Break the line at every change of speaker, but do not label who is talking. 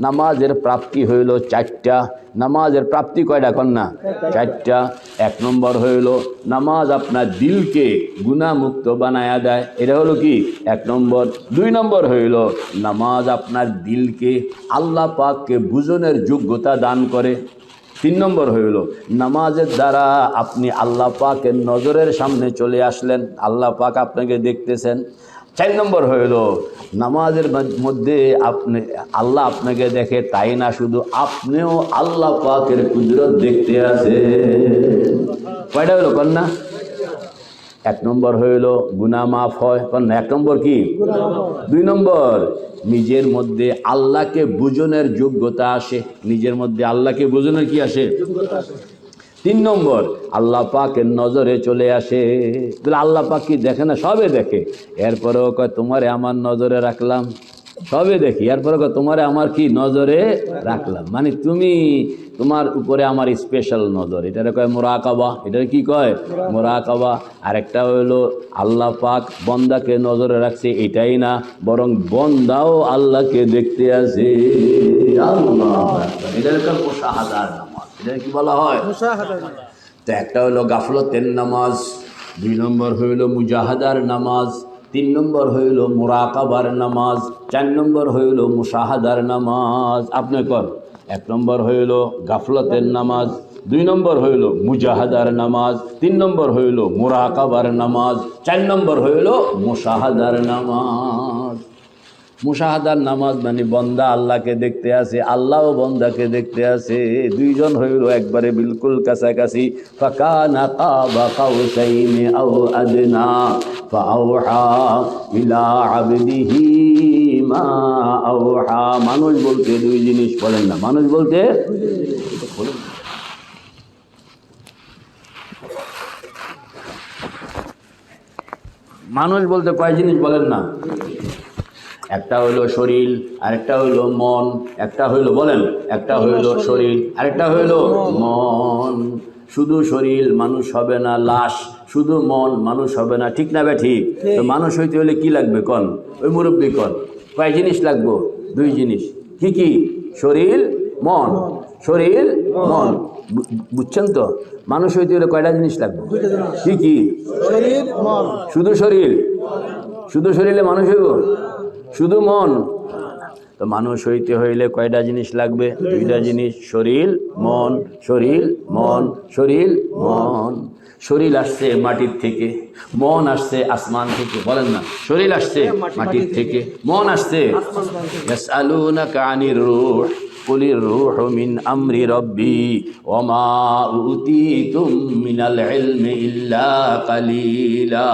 নামাজের প্রাপ্তি হইল চারটা। নামাজের প্রাপ্তি কয়টা কন্যা? চারটা। এক নম্বর হইল, নামাজ আপনার দিলকে গুণামুক্ত বানায়া দেয়। এটা হলো কি? এক নম্বর। দুই নম্বর হইল, নামাজ আপনার দিলকে, আল্লাহ পাককে বুঝনের যোগ্যতা দান করে। তিন নম্বর হইল, নামাজের দ্বারা আপনি আল্লাহ পাকের নজরের সামনে চলে আসলেন। আল্লাহ পাক আপনাকে দেখতেছেন। চার নম্বর হইল, নামাজের মধ্যে আপনি, আল্লাহ আপনাকে দেখে তাই না শুধু আপনিও আল্লাহ পাকের কুদরত দেখতে আছে কয়টা হইল কন্যা? এক নম্বর হইল গুনা মাফ হয়। কন্যা, এক নম্বর কি? দুই নম্বর, নিজের মধ্যে আল্লাহকে বুঝনের যোগ্যতা আসে। নিজের মধ্যে আল্লাহকে বুঝনের কি আসে? তিন নম্বর, আল্লাহ পাকের নজরে চলে আসে। আল্লাহ পাক কি দেখে না? সবে দেখে। এরপরেও কয়, তোমারে আমার নজরে রাখলাম। সবে দেখি এরপরে তোমারে আমার কি নজরে রাখলাম? মানে তুমি তোমার উপরে আমার স্পেশাল নজর। এটারে কয় মোরাকাবা। এটারে কি কয়? মোরাকাবা। আরেকটা হলো আল্লাহ পাক বন্দাকে নজরে রাখছে এটাই না বরং বন্দাও আল্লাহকে দেখতে আসে আল্লাহ এটার কয় মোশাহাদার নামাজ। কি বলা হয়? তো একটা হলো গাফলতের নামাজ দুই নম্বর হইল মুজাহাদার নামাজ তিন নম্বর হইল মোরাকাবার নামাজ, চার নম্বর হইল মুসাহাদার নামাজ। আপনি কর এক নম্বর হইল গাফলতের নামাজ, দুই নম্বর হইল মুজাহাদার নামাজ, তিন নম্বর হইল মোরাকাবার নামাজ, চার নম্বর হইল মুসাহাদার নামাজ। মুশাহাদার নামাজ মানে বন্দা আল্লাহকে দেখতে আসে, আল্লাহও বন্দাকে দেখতে আসে। দুইজন হইল একবারে বিলকুল কাছাকাছি। মা মানুষ বলতে দুই জিনিস বলেন না। মানুষ বলতে মানুষ বলতে কয় জিনিস বলেন না? একটা হইল শরীর আরেকটা হইল মন। একটা হইল বলেন একটা হইল শরীর। আরেকটা হইল মন। শুধু শরীর মানুষ হবে না লাশ শুধু মন মানুষ হবে না। ঠিক না বে ঠিক? তো মানুষ হইতে হলে কি লাগবে কন? ওই মুরব্বী কন। কয় জিনিস লাগবো? দুই জিনিস। কি কি? শরীর মন। শরীর মন। বুঝছেন তো? মানুষ হইতে হলে কয়টা জিনিস লাগবে? কি কি?
শরীর মন।
শুধু শরীর? শুধু শরীরে মানুষ হইব? শুধু মন। তো মানুষ হইতে হইলে কয়টা জিনিস লাগবে? দুইটা জিনিস, শরীর, মন। শরীর মন। শরীর মন। শরীর আসছে মাটির থেকে, মন আসছে আসমান থেকে। বলেন না, শরীর আসছে মাটির থেকে, মন আসছে। কানির রোড কুলির রুহ মিন আমরি রব্বি, ওমা উতি তুম মিনাল ইল্লা কালিলা।